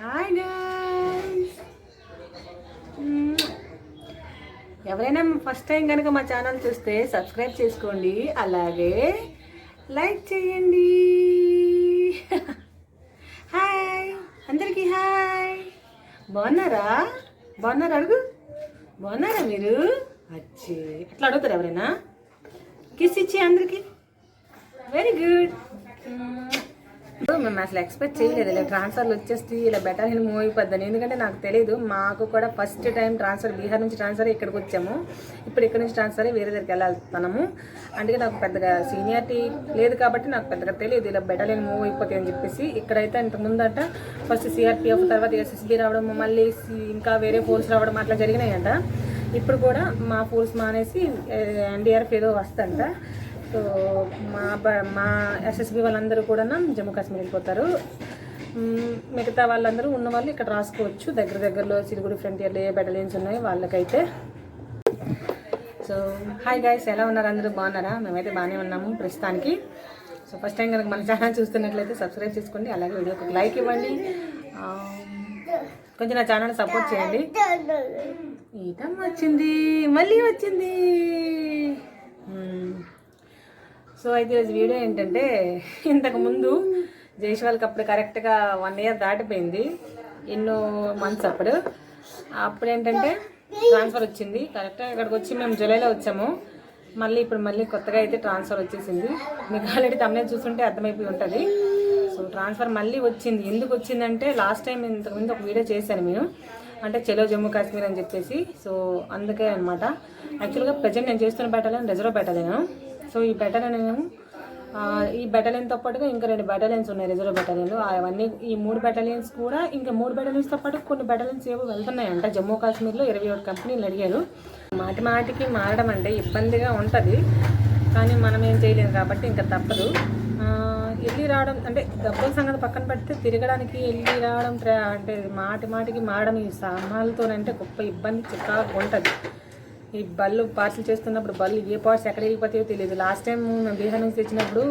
Hi guys hmm. ఎవరైనా first time కనుక మా ఛానల్ చూస్తే సబ్స్క్రైబ్ చేసుకోండి. అలాగే లైక్ చేయండి. హాయ్ అందరికీ హాయ్ బాగున్నారా? బాగున్నారా అడుగు? బాగున్నారా మీరు? వచ్చి అట్లా అడుగుతారు ఎవరైనా? కిస్ ఇచ్చి అందరికీ. వెరీ గుడ్ మేము అసలు ఎక్స్పెక్ట్ చేయలేదు. ఇలా ట్రాన్స్ఫర్లు వచ్చేస్తే ఇలా బెటర్ హిల్ మూవ్ అయిపోద్దని. ఎందుకంటే నాకు తెలియదు మాకు కూడా ఫస్ట్ టైం ట్రాన్స్ఫర్ బీహార్ నుంచి ట్రాన్స్ఫర్ ఇక్కడికి వచ్చాము. ఇప్పుడు ఇక్కడ నుంచి ట్రాన్స్ఫర్ వేరే దగ్గరికి వెళ్ళాల్తున్నాము అందుకే నాకు పెద్దగా సీనియారిటీ లేదు కాబట్టి నాకు పెద్దగా తెలియదు ఇలా బెటర్ హిల్ మూవ్ అయిపోతాయి అని చెప్పేసి ఇక్కడైతే ఇంత ముందట ఫస్ట్ సిఆర్పిఎఫ్ తర్వాత ఎస్ఎస్బి రావడం మళ్ళీ ఇంకా వేరే ఫోర్స్ రావడం అట్లా జరిగినాయంట. ఇప్పుడు కూడా మా ఫోర్స్ మానేసి ఎన్డీఆర్ఎఫ్ ఏదో వస్తుందంట. సో మా మా ఎస్ఎస్బి వాళ్ళందరూ కూడా జమ్మూ కాశ్మీర్ వెళ్ళిపోతారు. మిగతా వాళ్ళందరూ ఉన్న వాళ్ళు ఇక్కడ రాసుకోవచ్చు. దగ్గర దగ్గరలో సిలిగుడి ఫ్రంటియర్లో ఏ బెటలియన్స్ ఉన్నాయి వాళ్ళకైతే. సో హాయ్ గాయస్ ఎలా ఉన్నారు అందరూ? బాగున్నారా? మేమైతే బాగానే ఉన్నాము ప్రస్తుతానికి. సో ఫస్ట్ టైం కనుక మన ఛానల్ చూస్తున్నట్లయితే సబ్స్క్రైబ్ చేసుకోండి. అలాగే వీడియోకి ఒక లైక్ ఇవ్వండి. కొంచెం నా ఛానల్ సపోర్ట్ చేయండి. ఈటమ్ వచ్చింది మళ్ళీ వచ్చింది. సో అయితే ఈరోజు వీడియో ఏంటంటే ఇంతకుముందు జైష్వాల్కి అప్పుడు కరెక్ట్గా వన్ ఇయర్ దాటిపోయింది. ఎన్నో మంత్స్ అప్పుడు. అప్పుడు ఏంటంటే ట్రాన్స్ఫర్ వచ్చింది. కరెక్ట్గా ఇక్కడికి వచ్చి మేము జూలైలో వచ్చాము. మళ్ళీ ఇప్పుడు మళ్ళీ కొత్తగా అయితే ట్రాన్స్ఫర్ వచ్చేసింది. మీకు ఆల్రెడీ తమనే చూస్తుంటే అర్థమైపోయి ఉంటుంది. సో ట్రాన్స్ఫర్ మళ్ళీ వచ్చింది. ఎందుకు వచ్చిందంటే లాస్ట్ టైం ఇంతకుముందు ఒక వీడియో చేశాను నేను. అంటే చలో జమ్మూ కాశ్మీర్ అని చెప్పేసి. సో అందుకే అనమాట యాక్చువల్గా ప్రజెంట్ నేను చేస్తున్న బెటాలియన్ రిజర్వ్ బెటాలియన్ సో ఈ బెటాలియన్ ఈ బెటాలియన్తో పాటుగా ఇంకా రెండు బెటాలియన్స్ ఉన్నాయి రిజర్వ్ బెటాలియన్లు అవన్నీ ఈ మూడు బెటాలియన్స్ కూడా ఇంకా మూడు బెటాలియన్స్తో పాటు కొన్ని బెటాలియన్స్ ఏవో వెళ్తున్నాయంట. జమ్మూ కాశ్మీర్లో ఇరవై ఒకటి కంపెనీలు అడిగారు. మాటి మాటికి మారడం అంటే ఇబ్బందిగా ఉంటుంది కానీ మనం ఏం చేయలేము కాబట్టి ఇంకా తప్పదు. వెళ్ళి రావడం అంటే డబ్బుల సంగతి పక్కన పెడితే తిరగడానికి వెళ్ళి రావడం అంటే మాటి మాటికి మారడం ఈ సామాన్లతోనంటే గొప్ప ఇబ్బంది చికాకు ఉంటుంది. ఈ బళ్ళు పార్సల్ చేస్తున్నప్పుడు బళ్ళు ఏ పార్ట్స్ ఎక్కడ వెళ్ళిపోతాయో తెలియదు. లాస్ట్ టైం మేము బీహార్ నుంచి తెచ్చినప్పుడు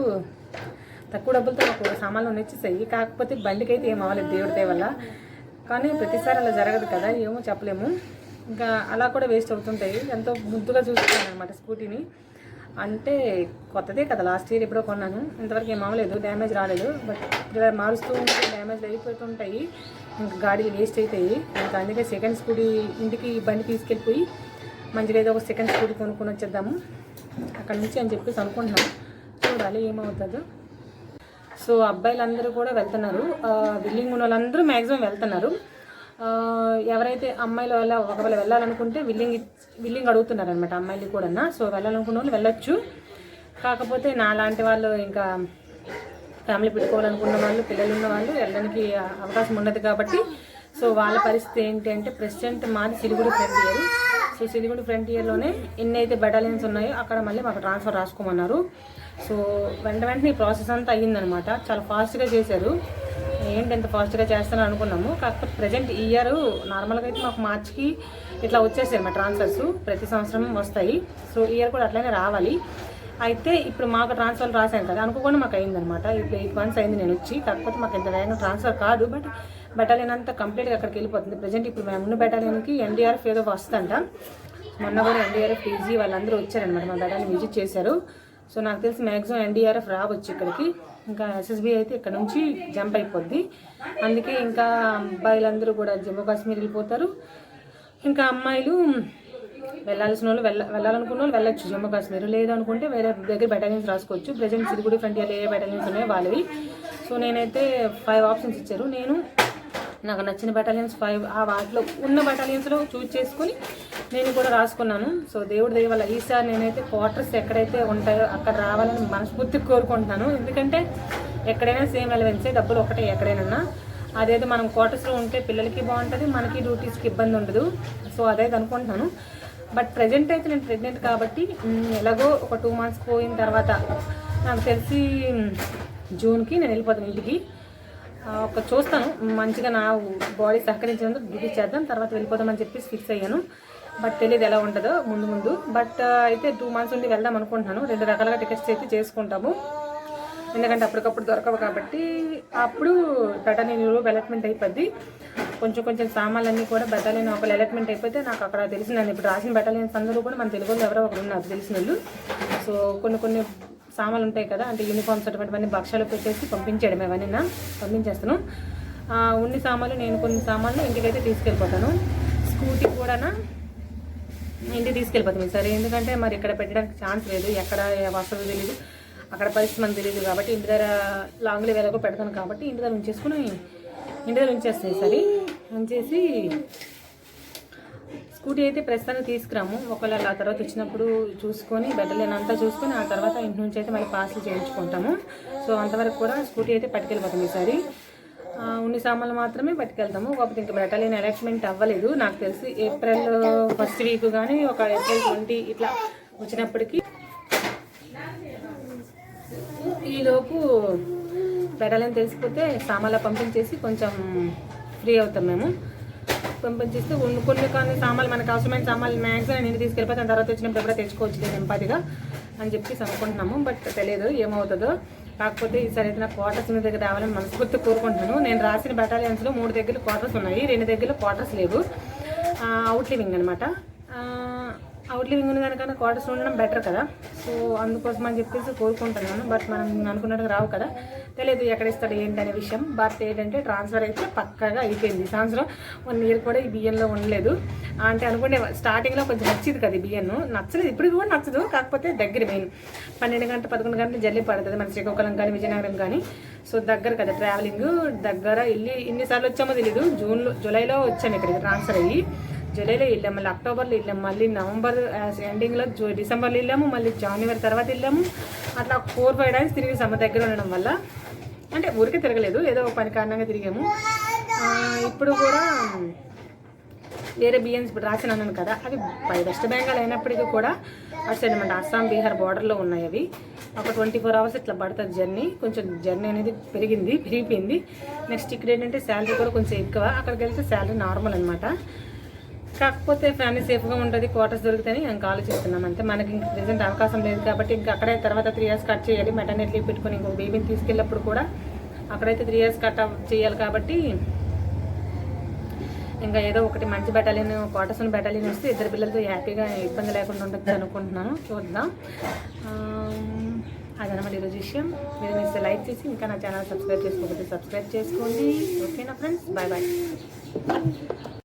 తక్కువ డబ్బులతో మాకు సామాన్లు నచ్చేసాయి కాకపోతే బండికి అయితే ఏం అవ్వలేదు దేవుడి వల్ల. కానీ ప్రతిసారి అలా జరగదు కదా ఏమో చెప్పలేము. ఇంకా అలా కూడా వేస్ట్ అవుతుంటాయి. ఎంతో ముద్దుగా చూసుకున్నాను అనమాట స్కూటీని. అంటే కొత్తదే కదా లాస్ట్ ఇయర్ ఎప్పుడో కొన్నాను. ఇంతవరకు ఏం అవ్వలేదు డ్యామేజ్ రాలేదు. బట్ ఇలా మారుస్తూ ఉంటే డ్యామేజ్ అయిపోతుంటాయి ఇంకా గాడీలు వేస్ట్ అవుతాయి. ఇంకా అందుకే సెకండ్ స్కూటీ ఇంటికి బండి తీసుకెళ్ళిపోయి మంచిగా ఏదో ఒక సెకండ్ స్కూటీ కొనుక్కొని వచ్చేద్దాము. అక్కడి నుంచి అని చెప్పేసి అనుకుంటున్నాను. చూడాలి ఏమవుతుందో. సో అబ్బాయిలందరూ కూడా వెళ్తున్నారు. బిల్లింగ్ విల్లింగ్ ఉన్న వాళ్ళందరూ మ్యాక్సిమం వెళ్తున్నారు. ఎవరైతే అమ్మాయిలు వెళ్ళ ఒకవేళ వెళ్ళాలనుకుంటే విల్లింగ్ విల్లింగ్ అడుగుతున్నారు అనమాట అమ్మాయిలు కూడా సో వెళ్ళాలనుకున్న వాళ్ళు వెళ్ళొచ్చు. కాకపోతే నా లాంటి వాళ్ళు ఇంకా ఫ్యామిలీ పెట్టుకోవాలనుకున్న వాళ్ళు పిల్లలు ఉన్న వాళ్ళు వెళ్ళడానికి అవకాశం ఉండదు కాబట్టి. సో వాళ్ళ పరిస్థితి ఏంటి అంటే ప్రెసిడెంట్ మాది సిలిగుడి ఫ్రంటియర్ సో సిలిగుడి ఫ్రంటియర్లోనే ఎన్ని అయితే బెటాలియన్స్ ఉన్నాయో అక్కడ మళ్ళీ మాకు ట్రాన్స్ఫర్ రాసుకోమన్నారు. సో వెంట వెంటనే ఈ ప్రాసెస్ అంతా అయ్యిందనమాట. చాలా ఫాస్ట్గా చేశారు. ఏంటి ఎంత ఫాస్ట్గా చేస్తాను అనుకున్నాము. కాకపోతే ప్రజెంట్ ఇయర్ నార్మల్గా అయితే మాకు మార్చికి ఇట్లా వచ్చేసాయి మా ట్రాన్స్ఫర్స్ ప్రతి సంవత్సరం వస్తాయి. సో ఇయర్ కూడా అట్లనే రావాలి. అయితే ఇప్పుడు మాకు ట్రాన్స్ఫర్ రాశాను కదా అనుకోకుండా మాకు అయిందనమాట ఇప్పుడు ఎయిట్ మంత్స్ అయింది నేను వచ్చి. కాకపోతే మాకు ఎంత వేగంగా ట్రాన్స్ఫర్ కాదు. బట్ బెటాలియన్ అంతా కంప్లీట్గా అక్కడికి వెళ్ళిపోతుంది. ప్రజెంట్ ఇప్పుడు మేము ఉన్న బెటాలియన్కి ఎన్డీఆర్ఎఫ్ ఏదో వస్తుందంట. మొన్న కూడా ఎన్డీఆర్ఎఫ్ పీజీ వాళ్ళందరూ వచ్చారనమాట మా బెటాలియన్ విజిట్ చేశారు. సో నాకు తెలిసి మ్యాక్సిమం ఎన్డీఆర్ఎఫ్ రావచ్చు ఇక్కడికి. ఇంకా ఎస్ఎస్బి అయితే ఇక్కడ నుంచి జంప్ అయిపోద్ది. అందుకే ఇంకా అబ్బాయిలందరూ కూడా జమ్మూ కాశ్మీర్ వెళ్ళిపోతారు. ఇంకా అమ్మాయిలు వెళ్ళాల్సిన వాళ్ళు వెళ్ళ వెళ్ళాలనుకున్న వాళ్ళు వెళ్ళొచ్చు జమ్మూ కాశ్మీర్. లేదనుకుంటే వేరే దగ్గర బెటాలియన్స్ రాసుకోవచ్చు. ప్రజెంట్ సిరిగుడి ఫ్రంటియర్ ఏ బెటాలియన్స్ ఉన్నాయో వాళ్ళవి. సో నేనైతే ఫైవ్ ఆప్షన్స్ ఇచ్చారు. నేను నాకు నచ్చిన బెటాలియన్స్ ఫైవ్ ఆ వాటిలో ఉన్న బెటాలియన్స్లో చూజ్ చేసుకొని నేను కూడా రాసుకున్నాను. సో దేవుడి దయ వల్ల ఈసారి నేనైతే క్వార్టర్స్ ఎక్కడైతే ఉంటాయో అక్కడ రావాలని మనస్ఫూర్తి కోరుకుంటున్నాను. ఎందుకంటే ఎక్కడైనా సేమ్ ఎలవెన్సే డబ్బులు ఒకటే ఎక్కడైనా. అదైతే మనం క్వార్టర్స్లో ఉంటే పిల్లలకి బాగుంటుంది మనకి డ్యూటీస్కి ఇబ్బంది ఉండదు. సో అదైతే అనుకుంటున్నాను. బట్ ప్రజెంట్ అయితే నేను ప్రెగ్నెంట్ కాబట్టి ఎలాగో ఒక టూ మంత్స్ పోయిన తర్వాత నాకు తెలిసి జూన్కి నేను వెళ్ళిపోతాను ఇంటికి. ఒక చూస్తాను. మంచిగా నా బాడీ సహకరించినందుకు డ్యూటీ చేద్దాం. తర్వాత వెళ్ళిపోదామని చెప్పేసి ఫిక్స్ అయ్యాను. బట్ తెలియదు ఎలా ఉంటుందో ముందు ముందు. బట్ అయితే టూ మంత్స్ ఉండి వెళ్దాం అనుకుంటున్నాను. రెండు రకాలుగా టికెట్స్ అయితే చేసుకుంటాము. ఎందుకంటే అప్పటికప్పుడు దొరకవు కాబట్టి అప్పుడు బెటాలియన్ అలాట్మెంట్ అయిపోద్ది. కొంచెం కొంచెం సామాన్లన్నీ కూడా బెటాలియన్ ఒక అలాట్మెంట్ అయిపోతే నాకు అక్కడ తెలిసిందండి ఇప్పుడు రాసిన బెటాలియన్స్ అందరూ కూడా మన తెలుగులో ఎవరో ఒకరు ఉన్నారు తెలిసిన వాళ్ళు సో కొన్ని కొన్ని సామాన్లు ఉంటాయి కదా అంటే యూనిఫామ్స్ అటువంటివన్నీ బక్షాలు పెట్టేసి పంపించేయడం అవన్నీ పంపించేస్తాను. ఉన్ని సామాన్లు నేను కొన్ని సామాన్లు ఇంటికైతే తీసుకెళ్ళిపోతాను. స్కూటీ కూడానా ఇంటికి తీసుకెళ్ళిపోతాను సరే. ఎందుకంటే మరి ఇక్కడ పెట్టడానికి ఛాన్స్ లేదు. ఎక్కడ వసతి తెలియదు అక్కడ పరిస్థితి మనకు తెలియదు కాబట్టి ఇంటి దగ్గర లాంగ్లో వేలకు పెడతాను కాబట్టి ఇంటి దగ్గర ఉంచేసుకుని ఇంటి దగ్గర ఉంచేస్తాయి సరే. ఉంచేసి స్కూటీ అయితే ప్రస్తుతానికి తీసుకురాము. ఒకవేళ ఆ తర్వాత వచ్చినప్పుడు చూసుకొని బెడ్డలేని చూసుకొని ఆ తర్వాత ఇంటి నుంచి అయితే మళ్ళీ పార్సల్ చేయించుకుంటాము. సో అంతవరకు కూడా స్కూటీ అయితే పట్టుకెళ్ళిపోతాం ఈసారి. ఉన్ని సామాన్లు మాత్రమే పట్టుకెళ్తాము. కాకపోతే ఇంకా బెటాలియన్ అలాట్మెంట్ అవ్వలేదు. నాకు తెలిసి ఏప్రిల్ ఫస్ట్ వీక్ కానీ ఒక ఏప్రిల్ ట్వంటీ ఇట్లా వచ్చినప్పటికీ ఈలోపు బెటాలియన్ తెలిసిపోతే సామాన్లు పంపించేసి కొంచెం ఫ్రీ అవుతాం మేము. పంపించేస్తే ఉన్న కొన్ని కొన్ని సామాన్లు మనకు అవసరమైన సామాన్లు మ్యాక్సిమం నేను ఇంటికి తీసుకెళ్ళిపోతే తర్వాత వచ్చినప్పుడు ఎప్పుడో తెచ్చుకోవచ్చు లేదు ఎంపాతిగా అని చెప్పేసి అనుకుంటున్నాము బట్ తెలియదు ఏమవుతుందో. కాకపోతే ఈసారి అయితే నాకు క్వార్టర్స్ మీ దగ్గర రావాలని మనస్ఫూర్తి కోరుకుంటున్నాను. నేను రాసిన బెటాలియన్స్లో మూడు దగ్గర క్వార్టర్స్ ఉన్నాయి. రెండు దగ్గర క్వార్టర్స్ లేవు. అవుట్ లివింగ్ అనమాట అవుట్ లివింగ్ ఉన్న దానికన్నా క్వార్టర్స్ ఉండడం బెటర్ కదా. సో అందుకోసం అని చెప్పేసి కోరుకుంటున్నాను. బట్ మనం అనుకున్నట్టుగా రావు కదా. తెలియదు ఎక్కడ ఇస్తాడు ఏంటి అనే విషయం. బట్ ఏంటంటే ట్రాన్స్ఫర్ అయితే పక్కాగా అయిపోయింది. సంవత్సరం వన్ ఇయర్ కూడా ఈ బియ్యంలో ఉండలేదు. అంటే అనుకునే స్టార్టింగ్లో కొంచెం నచ్చింది కదా ఈ బియ్యం నచ్చలేదు. ఇప్పుడు కూడా నచ్చదు. కాకపోతే దగ్గర మెయిన్. పన్నెండు గంటల పదకొండు గంటలు జల్లి పడుతుంది మన శ్రీకాకుళం కానీ విజయనగరం కానీ. సో దగ్గర కదా ట్రావెలింగ్. దగ్గర వెళ్ళి ఇన్నిసార్లు వచ్చామో తెలియదు జూన్లో జూలైలో వచ్చాను ఇక్కడికి ట్రాన్స్ఫర్ అయ్యి. జూలైలో వెళ్ళాము మళ్ళీ అక్టోబర్లో వెళ్ళాము మళ్ళీ నవంబర్ ఎండింగ్లో జూ డిసెంబర్లో వెళ్ళాము మళ్ళీ జనవరి తర్వాత వెళ్ళాము. అట్లా ఫోర్ ఫైవ్ డేస్ తిరిగి సమ్మ దగ్గర ఉండడం వల్ల అంటే ఊరికే తిరగలేదు ఏదో ఒక పని కారణంగా తిరిగాము. ఇప్పుడు కూడా వేరే బియ్యం ఇప్పుడు రాసిన అన్నాను కదా అవి పై వెస్ట్ బెంగాల్ అయినప్పటికీ కూడా అటు సైడ్ అనమాట అస్సాం బీహార్ బార్డర్లో ఉన్నాయి అవి. ఒక ట్వంటీ ఫోర్ అవర్స్ ఇట్లా పడుతుంది జర్నీ కొంచెం జర్నీ అనేది పెరిగింది పెరిగిపోయింది. నెక్స్ట్ ఇక్కడ ఏంటంటే శాలరీ కూడా కొంచెం ఎక్కువ అక్కడికి వెళ్తే శాలరీ నార్మల్ అనమాట కాకపోతే ఫ్యామిలీ సేఫ్గా ఉంటుంది క్వార్టర్స్ దొరుకుతాయని ఇంకా ఆలోచిస్తున్నాం అంతే. మనకి ఇంక ప్రజెంట్ అవకాశం లేదు కాబట్టి ఇంకా అక్కడే తర్వాత త్రీ ఇయర్స్ కట్ చేయాలి మెటర్నిటీ పెట్టుకుని పెట్టుకొని బేబీని తీసుకెళ్ళినప్పుడు కూడా అక్కడైతే త్రీ ఇయర్స్ కట్ చేయాలి కాబట్టి ఇంకా ఏదో ఒకటి మంచి బెటాలియన్ క్వార్టర్స్ బెటాలియన్ వస్తే ఇద్దరు పిల్లలతో హ్యాపీగా ఇబ్బంది లేకుండా ఉండొచ్చు అనుకుంటున్నాను. చూద్దాం. అదనమాట ఈరోజు విషయం. మీరు మీరు లైక్ చేసి ఇంకా నా ఛానల్ సబ్స్క్రైబ్ చేసుకోకపోతే సబ్స్క్రైబ్ చేసుకోండి. ఓకేనా ఫ్రెండ్స్? Bye bye.